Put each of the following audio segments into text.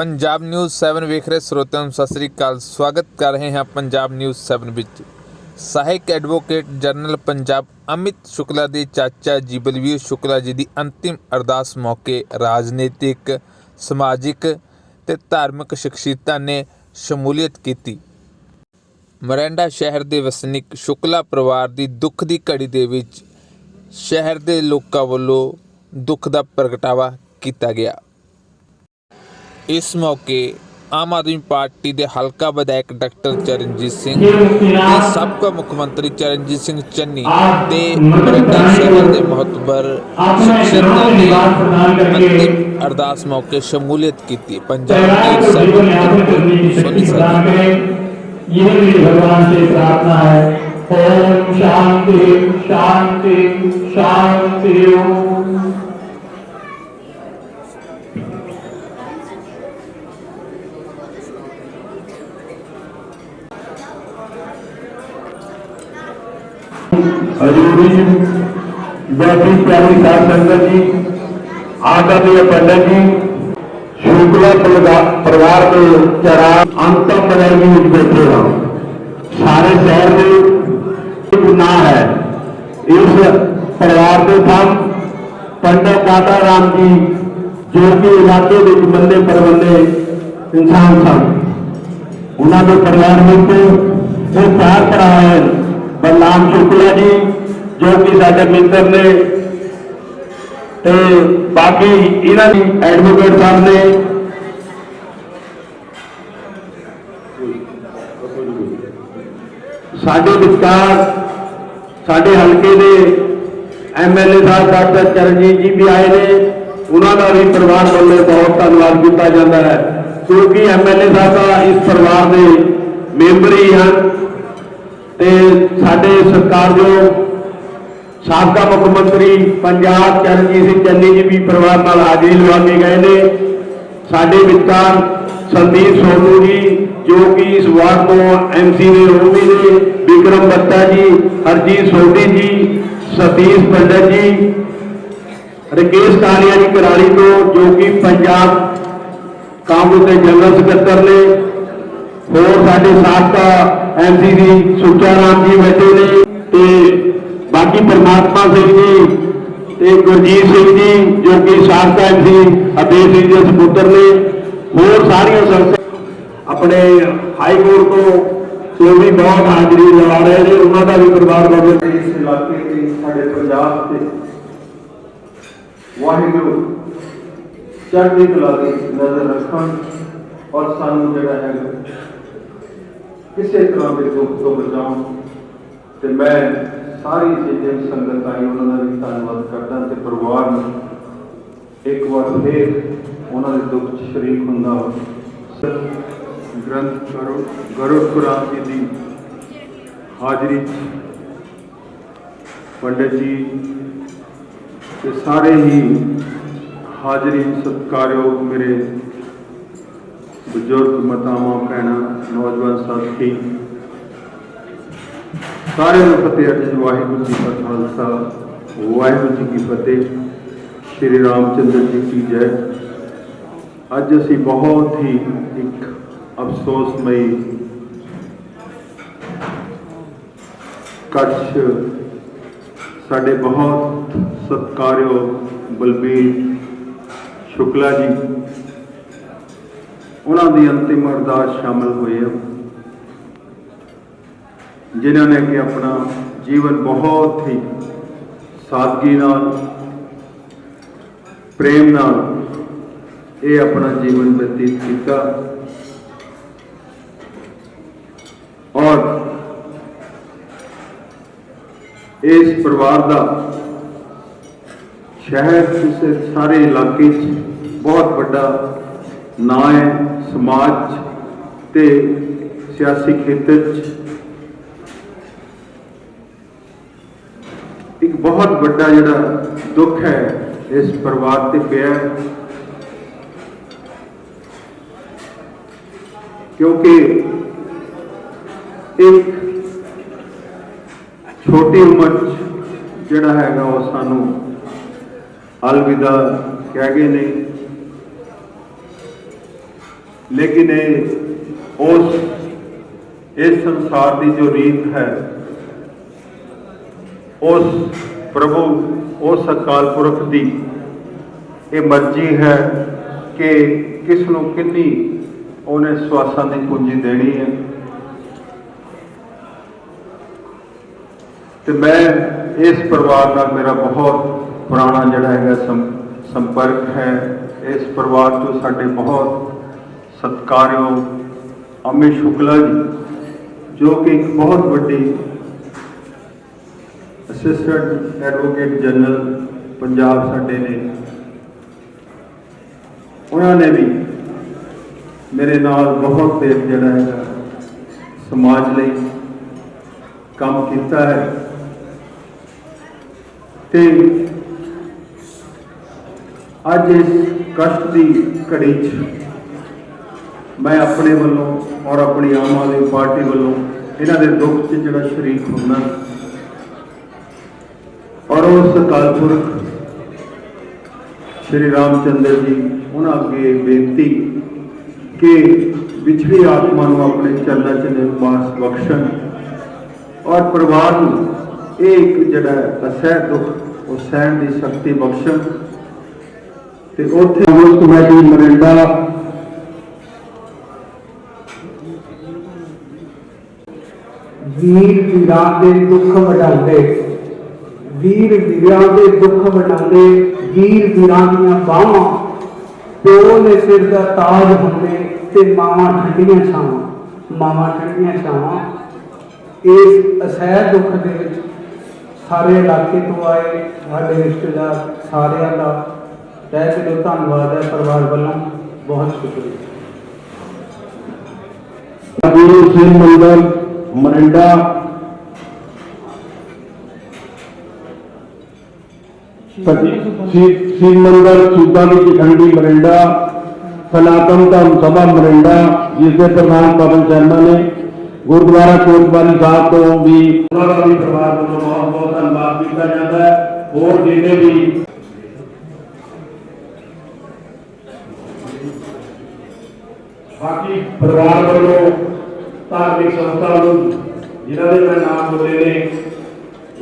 Punjab news 7 ਵੇਖ ਰਹੇ ਸਰੋਤਿਆਂ ਨੂੰ ਸਤਿ ਸ੍ਰੀ ਅਕਾਲ। ਸਵਾਗਤ ਕਰ ਰਹੇ ਹਾਂ ਪੰਜਾਬ ਨਿਊਜ਼ 7 ਵਿੱਚ। ਸਹਾਇਕ ਐਡਵੋਕੇਟ ਜਨਰਲ ਪੰਜਾਬ ਅਮਿਤ ਸ਼ੁਕਲਾ ਦੇ ਚਾਚਾ ਜੀ ਬਲਵੀਰ ਸ਼ੁਕਲਾ ਜੀ ਦੀ ਅੰਤਿਮ ਅਰਦਾਸ ਮੌਕੇ ਰਾਜਨੀਤਿਕ, ਸਮਾਜਿਕ ਤੇ ਧਾਰਮਿਕ ਸ਼ਖਸੀਅਤਾਂ ਨੇ ਸ਼ਮੂਲੀਅਤ ਕੀਤੀ। ਮਰੈਂਡਾ ਸ਼ਹਿਰ ਦੇ ਵਸਨੀਕ ਸ਼ੁਕਲਾ ਪਰਿਵਾਰ ਦੀ ਦੁੱਖ ਦੀ ਘੜੀ ਦੇ ਵਿੱਚ ਸ਼ਹਿਰ ਦੇ ਲੋਕਾਂ ਵੱਲੋਂ ਦੁੱਖ ਦਾ ਪ੍ਰਗਟਾਵਾ ਕੀਤਾ ਗਿਆ। ਇਸ ਮੌਕੇ ਆਮ ਆਦਮੀ ਪਾਰਟੀ ਦੇ ਹਲਕਾ ਵਿਧਾਇਕ ਡਾਕਟਰ ਚਰਨਜੀਤ ਸਿੰਘ ਤੇ ਸਾਬਕਾ ਮੁੱਖ ਮੰਤਰੀ ਚਰਨਜੀਤ ਸਿੰਘ ਚੰਨੀ ਤੇ ਬਰੰਡਾ ਸ਼ਹਿਰ ਦੇ ਮਹਤਬਰ ਅੰਤਿਮ ਅਰਦਾਸ ਮੌਕੇ ਸ਼ਮੂਲੀਅਤ ਕੀਤੀ। ਪੰਜਾਬ ਦੇ ਸਰਵ ਸੋਨੀ ਸਰ ਇਹ ਮੇਰੀ ਭਗਵਾਨ ਸੇ ਪ੍ਰਾਰਥਨਾ ਹੈ। ਓਮ ਸ਼ਾਂਤੀ ਸ਼ਾਂਤੀ ਸ਼ਾਂਤੀ ਓਮ। हजूरी जयश्री प्यारी साहब जी आदरणीय पंडित जी, शुक्ला परिवार में जरा अंतम बनेगी बैठे हम सारे शहर में गुना है। इस परिवार के हम पंडित दादा राम जी, जो कि इलाके में बंदे परबंदे इंसान सन उन्होंने परिवार में तो प्यार कराया ਭਰਾ ਹੈ ਬਲਰਾਮ ਸ਼ੁਕਲਾ ਜੀ ਜੋ ਕਿ ਸਾਡੇ ਮਿੱਤਰ ਨੇ ਤੇ ਬਾਕੀ ਇਹਨਾਂ ਦੀ ਐਡਵੋਕੇਟ ਸਾਹਿਬ ਨੇ ਸਾਡੇ ਵਿਚਕਾਰ ਸਾਡੇ ਹਲਕੇ ਦੇ ਐਮਐਲਏ ਸਾਹਿਬ ਡਾਕਟਰ ਚਰਨਜੀਤ ਜੀ ਵੀ ਆਏ ਨੇ ਉਹਨਾਂ ਦਾ ਵੀ ਪਰਿਵਾਰ ਵੱਲੋਂ ਬਹੁਤ ਧੰਨਵਾਦ ਕੀਤਾ ਜਾਂਦਾ ਹੈ ਕਿਉਂਕਿ ਐਮਐਲਏ ਸਾਹਿਬ ਦਾ ਇਸ ਪਰਿਵਾਰ ਦੇ ਮੈਂਬਰ ਹੀ ਹਨ ਤੇ ਸਾਡੇ ਸਰਕਾਰਯੋਗ ਸਾਬਕਾ ਮੁੱਖ ਮੰਤਰੀ ਪੰਜਾਬ ਚਰਨਜੀਤ ਸਿੰਘ ਚੰਨੀ ਜੀ ਵੀ ਪਰਿਵਾਰ ਨਾਲ ਹਾਜ਼ਰੀ ਲਵਾ ਕੇ ਗਏ ਨੇ ਸਾਡੇ ਵਿਚਕਾਰ ਸੰਦੀਪ ਸੋਨੂ ਜੀ ਜੋ ਕਿ ਇਸ ਵਾਰਡ ਤੋਂ ਐਮਸੀ ਨੇ ਉਹ ਵੀ ਨੇ ਵਿਕਰਮ ਬੱਤਾ ਜੀ ਹਰਜੀਤ ਸੋਢੀ ਜੀ ਸਤੀਸ਼ ਪੰਡਤ ਜੀ ਰਕੇਸ਼ ਕਾਲੀਆ ਜੀ ਕਰਾਲੀ ਤੋਂ ਜੋ ਕਿ ਪੰਜਾਬ ਕਾਂਗਰਸ ਦੇ ਜਨਰਲ ਸਕੱਤਰ ਨੇ ਹੋਰ ਸਾਡੇ ਸਾਬਕਾ ਐਮਸੀ ਜੀ ਸੁੱਚਾ ਰਾਮ ਜੀ ਬੈਠੇ ਨੇ ਤੇ ਬਾਕੀ ਪਰਮਾਤਮਾ ਸਿੰਘ ਜੀ ਤੇ ਗੁਰਜੀਤ ਸਿੰਘ ਜੀ, ਜੋ ਕਿ ਸਾਬਕਾ ਐਮਸੀ ਅਬੇਸ਼ ਸਿੰਘ ਦੇ ਸਪੁੱਤਰ ਨੇ। ਹੋਰ ਸਾਰੀਆਂ ਸੰਸਥਾ ਆਪਣੇ ਹਾਈ ਕੋਰਟ ਤੋਂ ਤੋਂ ਵੀ ਬਹੁਤ ਹਾਜ਼ਰੀ ਲਗਾ ਰਹੇ ਨੇ, ਉਹਨਾਂ ਦਾ ਵੀ ਪਰਿਵਾਰ ਵੱਲੋਂ ਇਸ ਇਲਾਕੇ ਤੇ ਸਾਡੇ ਪੰਜਾਬ ਤੇ ਵਾਹਿਗੁਰੂ ਚੜ੍ਹਦੀ ਕਲਾ ਦੀ ਨਜ਼ਰ ਰੱਖਣ ਔਰ ਸਾਨੂੰ ਜਿਹੜਾ ਹੈ ਕਿਸੇ ਤਰ੍ਹਾਂ ਦੇ ਦੁੱਖ ਤੋਂ ਬਚਾਉਣ ਤੇ ਮੈਂ ਸਾਰੀ ਜਿਹੜੀ ਸੰਗਤ ਆਈ, ਉਹਨਾਂ ਦਾ ਵੀ ਧੰਨਵਾਦ ਕਰਦਾ ਤੇ ਪਰਿਵਾਰ ਨੂੰ ਇੱਕ ਵਾਰ ਫੇਰ ਉਹਨਾਂ ਦੇ ਦੁੱਖ 'ਚ ਸ਼ਰੀਕ ਹੁੰਦਾ ਹਾਂ ਗ੍ਰੰਥ ਕਰੋ, ਗਰੁੜ ਖੁਰਾਨ ਜੀ ਦੀ ਹਾਜ਼ਰੀ 'ਚ। ਪੰਡਤ ਜੀ, ਤੇ ਸਾਰੇ ਹੀ ਹਾਜ਼ਰੀ ਸਤਿਕਾਰਯੋਗ ਮੇਰੇ ਬਜ਼ੁਰਗ ਮਾਤਾਵਾਂ, ਭੈਣਾਂ, ਨੌਜਵਾਨ ਸਾਥੀ, ਸਾਰਿਆਂ ਨੂੰ ਫਤਿਹ ਅੱਜ ਵਾਹਿਗੁਰੂ ਜੀ ਕਾ ਖਾਲਸਾ, ਵਾਹਿਗੁਰੂ ਜੀ ਕੀ ਫਤਿਹ। ਸ਼੍ਰੀ ਰਾਮਚੰਦਰ ਜੀ ਕੀ ਜੈ। ਅੱਜ ਅਸੀਂ ਬਹੁਤ ਹੀ ਇੱਕ ਅਫਸੋਸਮਈ ਕੱਚ ਸਾਡੇ ਬਹੁਤ ਸਤਿਕਾਰਯੋਗ ਬਲਬੀਰ ਸ਼ੁਕਲਾ ਜੀ ਉਹਨਾਂ ਦੀ ਅੰਤਿਮ ਅਰਦਾਸ ਸ਼ਾਮਲ ਹੋਏ ਆ ਜਿਨ੍ਹਾਂ ਨੇ ਕਿ ਆਪਣਾ ਜੀਵਨ ਬਹੁਤ ਹੀ ਸਾਦਗੀ ਨਾਲ, ਪ੍ਰੇਮ ਨਾਲ ਇਹ ਆਪਣਾ ਜੀਵਨ ਬਤੀਤ ਕੀਤਾ। ਔਰ ਇਸ ਪਰਿਵਾਰ ਦਾ ਸ਼ਹਿਰ ਕਿਸੇ ਸਾਰੇ ਇਲਾਕੇ 'ਚ ਬਹੁਤ ਵੱਡਾ ਨਾਂ ਹੈ। ਸਮਾਜ ਤੇ ਸਿਆਸੀ ਖੇਤਰ 'ਚ ਇੱਕ ਬਹੁਤ ਵੱਡਾ ਜਿਹੜਾ ਦੁੱਖ ਹੈ ਇਸ ਪਰਿਵਾਰ ਤੇ ਪਿਆ ਕਿਉਂਕਿ ਇੱਕ ਛੋਟੀ ਉਮਰ 'ਚ ਜਿਹੜਾ ਹੈਗਾ ਉਹ ਸਾਨੂੰ ਅਲਵਿਦਾ ਕਹਿ ਗਏ ਨੇ। ਲੇਕਿਨ ਇਹ ਉਸ ਇਸ ਸੰਸਾਰ ਦੀ ਜੋ ਰੀਤ ਹੈ, ਉਸ ਪ੍ਰਭੂ, ਉਸ ਅਕਾਲ ਪੁਰਖ ਦੀ ਇਹ ਮਰਜ਼ੀ ਹੈ ਕਿ ਕਿਸ ਨੂੰ ਕਿੰਨੀ ਉਹਨੇ ਸਵਾਸਾਂ ਦੀ ਪੂੰਜੀ ਦੇਣੀ ਹੈ। ਤੇ ਮੈਂ ਇਸ ਪਰਿਵਾਰ ਨਾਲ ਮੇਰਾ ਬਹੁਤ ਪੁਰਾਣਾ ਜਿਹੜਾ ਹੈਗਾ ਸੰਪਰਕ ਹੈ। ਇਸ ਪਰਿਵਾਰ ਤੋਂ ਸਾਡੇ ਬਹੁਤ ਸਤਿਕਾਰਯੋਗ ਅਮਿਤ ਸ਼ੁਕਲਾ ਜੀ, ਜੋ ਕਿ ਇੱਕ ਬਹੁਤ ਵੱਡੀ ਅਸਿਸਟੈਂਟ ਐਡਵੋਕੇਟ ਜਨਰਲ ਪੰਜਾਬ ਸਾਡੇ ਨੇ। ਉਹਨਾਂ ਨੇ ਵੀ ਮੇਰੇ ਨਾਲ ਬਹੁਤ ਦੇਰ ਜਿਹੜਾ ਹੈਗਾ ਸਮਾਜ ਲਈ ਕੰਮ ਕੀਤਾ ਹੈ। ਤੇ ਅੱਜ ਇਸ ਕਸ਼ਟ ਦੀ ਘੜੀ 'ਚ ਮੈਂ ਆਪਣੇ ਵੱਲੋਂ ਔਰ ਆਪਣੀ ਆਮ ਆਦਮੀ ਪਾਰਟੀ ਵੱਲੋਂ ਇਹਨਾਂ ਦੇ ਦੁੱਖ 'ਚ ਜਿਹੜਾ ਸ਼ਰੀਕ ਹੁੰਦਾ ਔਰ ਉਸ ਅਕਾਲ ਪੁਰਖ ਸ਼੍ਰੀ ਰਾਮਚੰਦਰ ਜੀ, ਉਹਨਾਂ ਅੱਗੇ ਬੇਨਤੀ ਕਿ ਵਿਛੜੀ ਆਤਮਾ ਨੂੰ ਆਪਣੇ ਚਰਨਾਂ 'ਚ ਨਿਵਾਸ ਬਖਸ਼ਣ ਔਰ ਪਰਿਵਾਰ ਨੂੰ ਇਹ ਇੱਕ ਜਿਹੜਾ ਅਸਹਿ ਦੁੱਖ, ਉਹ ਸਹਿਣ ਦੀ ਸ਼ਕਤੀ ਬਖਸ਼ਣ ਤੇ ਉੱਥੇ ਕਾਂਗਰਸ ਕਮੇਟੀ ਮਰਿੰਡਾ ਵੀਰ ਵੀਰਾਂ ਦੇ ਦੁੱਖ ਵਡਾਉਂਦੇ, ਵੀਰ ਵੀਰਾਂ ਦੇ ਦੁੱਖ ਵਡਾਉਂਦੇ, ਵੀਰ ਵੀਰਾਂ ਦੀਆਂ ਬਾਹਾਂ, ਪਿਓ ਨੇ ਸਿਰ ਦਾ ਤਾਜ ਹੁੰਦੇ ਤੇ ਮਾਵਾਂ ਠੰਡੀਆਂ ਛਾਵਾਂ, ਮਾਵਾਂ ਠੰਡੀਆਂ ਛਾਵਾਂ। ਇਸ ਅਸਹਿ ਦੁੱਖ ਦੇ ਵਿੱਚ ਸਾਰੇ ਇਲਾਕੇ ਤੋਂ ਆਏ, ਸਾਡੇ ਰਿਸ਼ਤੇਦਾਰ ਸਾਰਿਆਂ ਦਾ ਤਹਿ ਦਿਲੋਂ ਧੰਨਵਾਦ ਹੈ ਪਰਿਵਾਰ ਵੱਲੋਂ, ਬਹੁਤ ਸ਼ੁਕਰੀਆ। ਗੁਰੂ ਸਿੰਘ ਮੰਡਲ ਮਰਿੰਡਾ। ਸੀ ਮੰਡਲ ਸੂਬਾ ਦੀ ਖੰਡੀ ਮਰਿੰਡਾ। ਸਨਾਤਨ ਧਰਮ ਸਭਾ ਮਰਿੰਡਾ ਜਿਸ ਦੇ ਪ੍ਰਧਾਨ ਪਵਨ ਸ਼ਰਮਾ ਨੇ। ਗੁਰਦੁਆਰਾ ਕੋਟਵਾਲੀ ਸਾਹਿਬ ਤੋਂ ਵੀ ਉਹਨਾਂ ਦਾ ਪਰਿਵਾਰ ਵੱਲੋਂ ਬਹੁਤ ਬਹੁਤ ਧੰਨਵਾਦ ਕੀਤਾ ਜਾਂਦਾ ਹੈ। ਹੋਰ ਜਿਹਨੇ ਵੀ ਬਾਕੀ ਪਰਿਵਾਰ ਵੱਲੋਂ ਧਾਰਮਿਕ ਸੰਸਥਾ ਨੂੰ, ਜਿਨ੍ਹਾਂ ਦੇ ਮੈਂ ਨਾਮ ਬੋਲੇ ਨੇ,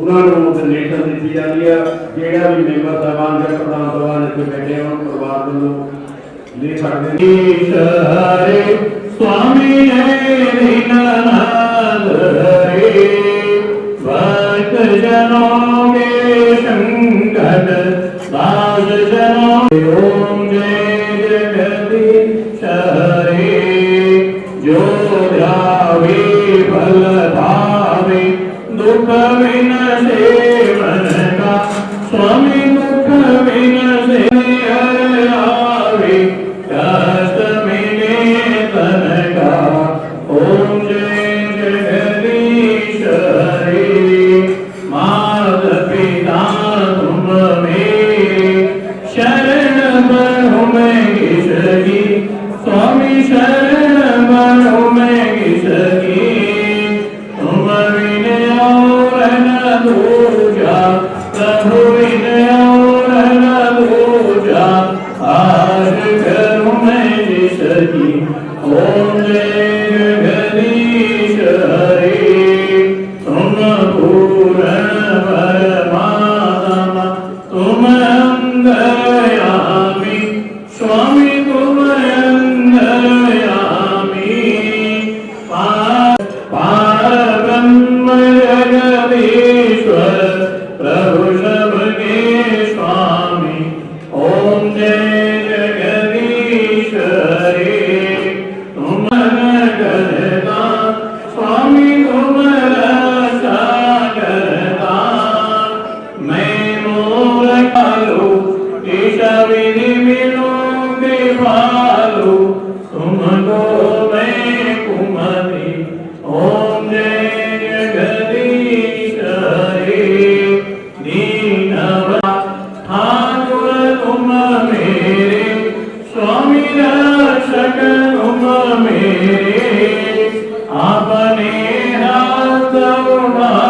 ਉਹਨਾਂ ਨੂੰ ਡੋਨੇਸ਼ਨ ਦਿੱਤੀ ਜਾਂਦੀ ਆ। ਜਿਹੜਾ ਵੀ ਮੈਂਬਰ ਸਾਹਿਬਾਨ ਜਾਂ ਪ੍ਰਧਾਨ ਸਾਹਿਬਾਨ ਇੱਥੇ ਬੈਠੇ ਹੋਣ, ਪਰਿਵਾਰ ਨੂੰ ਲੈ ਸਕਦੇ ਨੇ। ਸਹਾਰੇ ਸੁਆਮੀ ਨੇ ਨਿਨਾਦ ਹਰੇ ਵਤ ਜਨੋਗੇ ਸੰਕਟ ਬਾਜ ਜਨੋ ਓਮ ਜੈ ਜਗਤੀ आपने हाथ उठा